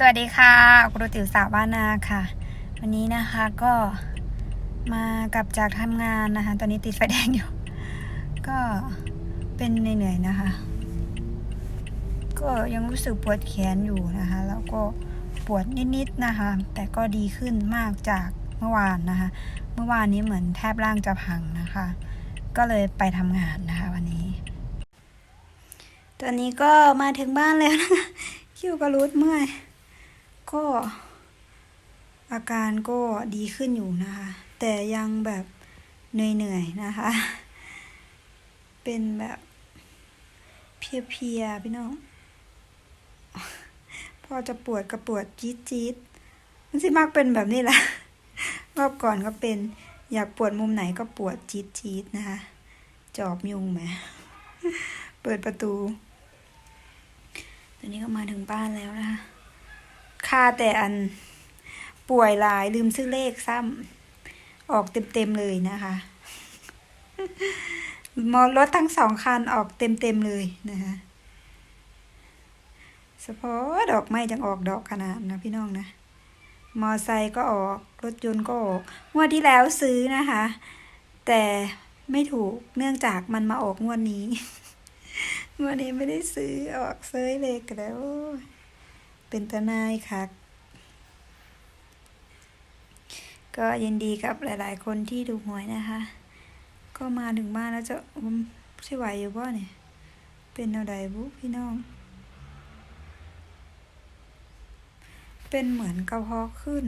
สวัสดีค่ะครูติ๋วสาวบ้านาค่ะ วันนี้นะคะก็มากลับจากทำงานนะคะ ตอนนี้ติดไฟแดงอยู่ ก็เป็นเหนื่อยๆนะคะ ก็ยังรู้สึกปวดแขนอยู่นะคะ แล้วก็ปวดนิดๆนะคะ แต่ก็ดีขึ้นมากจากเมื่อวานนะคะ เมื่อวานนี้เหมือนแทบร่างจะพังนะคะ ก็เลยไปทำงานนะคะวันนี้ ตอนนี้ก็มาถึงบ้านแล้วนะคะคิวกระรุดเมื่อย ก็อาการก็ดีขึ้นอยู่นะคะ แต่ยังแบบเหนื่อยๆนะคะ เป็นแบบเพียๆพี่น้อง พอจะปวดก็ปวดจี๊ดจี๊ดมันสิมากเป็นแบบนี้แหละรอบก่อนก็เป็น อยากปวดมุมไหนก็ปวดจี๊ดจี๊ดนะคะ จอบยุงไหมเปิดประตู ตอนนี้ก็มาถึงบ้านแล้วนะคะ ค่าแต่อันป่วยหลายลืมซื้อเลขซ้ำออกเต็มๆเลยนะคะมอรถทั้งสองคันออกเต็มๆเลยนะคะเฉพาะดอกไม้จังออกดอกขนาดนะพี่น้องนะ มอไซค์ก็ออก รถยนต์ก็ออกงวดที่แล้วซื้อนะคะ แต่ไม่ถูกเนื่องจากมันมาออกงวดนี้ งวดนี้ไม่ได้ซื้อออกเซยเลขแล้ว เป็นตานายค่ะก็ยินดีกับหลาย ๆ คนที่ถูหวยนะคะ ก็มาถึงบ้านแล้วจะใช่ไหวอยู่บ่เนี่ย เป็นเอาใดบุพี่น้อง เป็นเหมือนกระเพาะขึ้น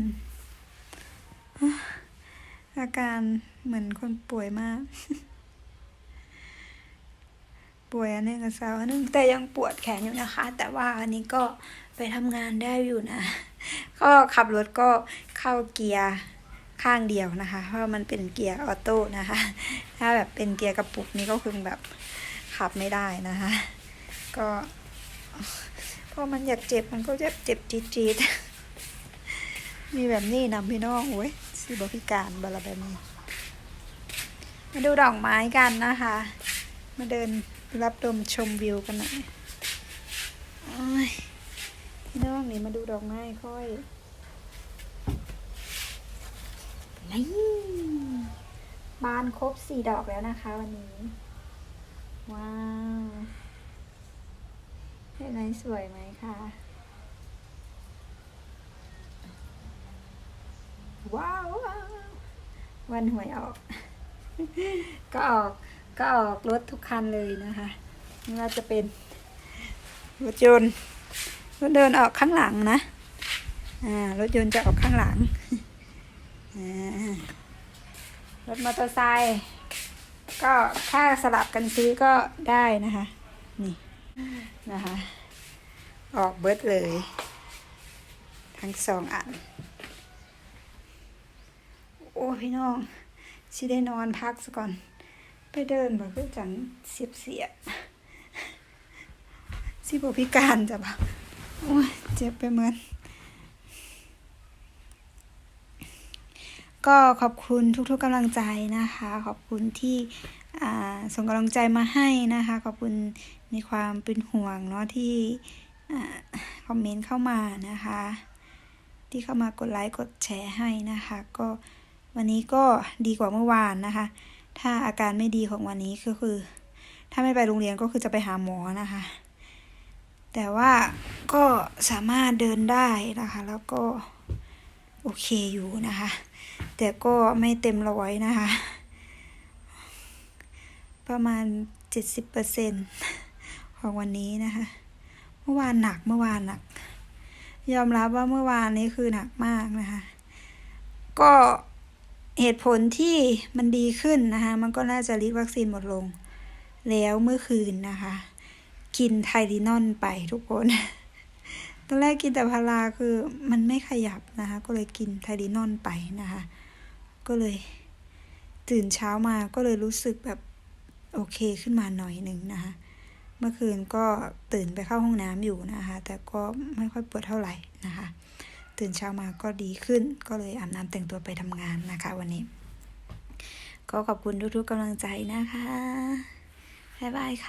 อาการเหมือนคนป่วยมาก ป่วยอันนึงกับสาร์อันนึงแต่ยังปวดแขนอยู่นะคะ แต่ว่าอันนี้ก็ไปทำงานได้อยู่นะ ก็ขับรถก็เข้าเกียร์ข้างเดียวนะคะ เพราะมันเป็นเกียร์ออโต้นะคะ ถ้าแบบเป็นเกียร์กระปุกนี่ก็คือแบบขับไม่ได้นะคะ ก็พอมันอยากเจ็บมันก็จะเจ็บจี๊ดๆมีแบบนี้นำพี่น้องโอ้ยสิบพิการบาลาแบบนี้มาดูดอกไม้กันนะคะ มาเดิน รับลมชมวิวกันหน่อยพี่น้องนี่มาดูดอกไม้ค่อยนี่บานครบสี่ดอกแล้วนะคะ วันนี้ ว้าวเห็นไหมสวยไหมคะว้าวว้าววันหวยออก ก็ออก ก็ออกรถทุกคันเลยนะคะไม่ว่าจะเป็นรถยนต์รถเดินออกข้างหลังนะอ่ารถยนต์จะออกข้างหลังรถมอเตอร์ไซค์ก็ถ้าสลับกันซื้อก็ได้นะคะ นี่นะคะ ออกเบิร์ดเลย ทั้งสองอัน โอ้พี่น้องสิได้นอนพักซะก่อน ไปเดินบ่คือจังเสียบเสียสิบพิการจ้ะบ่โอ้ยเจ็บไปเหมือน ก็ขอบคุณทุกๆกำลังใจนะคะ ขอบคุณที่ส่งกำลังใจมาให้นะคะ ขอบคุณในความเป็นห่วงเนาะที่คอมเมนต์เข้ามานะคะ ที่เข้ามากดไลค์กดแชร์ให้นะคะ ก็วันนี้ก็ดีกว่าเมื่อวานนะคะ ถ้าอาการไม่ดีของวันนี้ก็คือ ถ้าไม่ไปโรงเรียนก็คือจะไปหาหมอนะคะ แต่ว่าก็สามารถเดินได้นะคะ แล้วก็โอเคอยู่นะคะ แต่ก็ไม่เต็มร้อยนะคะ ประมาณเจ็ดสิบเปอร์เซ็นของวันนี้นะคะ เมื่อวานหนักเมื่อวานหนัก ยอมรับว่าเมื่อวานนี้คือหนักมากนะคะ ก็ เหตุผลที่มันดีขึ้นนะคะ มันก็น่าจะฤทธิ์วัคซีนหมดลง แล้วเมื่อคืนนะคะ กินไทลินอนไปทุกคน ตอนแรกกินแต่พาราคือมันไม่ขยับนะคะ ก็เลยกินไทลินอนไปนะคะ ก็เลยตื่นเช้ามาก็เลยรู้สึกแบบโอเคขึ้นมาหน่อยหนึ่งนะคะ เมื่อคืนก็ตื่นไปเข้าห้องน้ำอยู่นะคะ แต่ก็ไม่ค่อยปวดเท่าไหร่นะคะ ตื่นเช้ามาก็ดีขึ้น ก็เลยอาบน้ำแต่งตัวไปทำงานนะคะวันนี้ ก็ขอบคุณทุกๆกำลังใจนะคะ บ๊ายบายค่ะ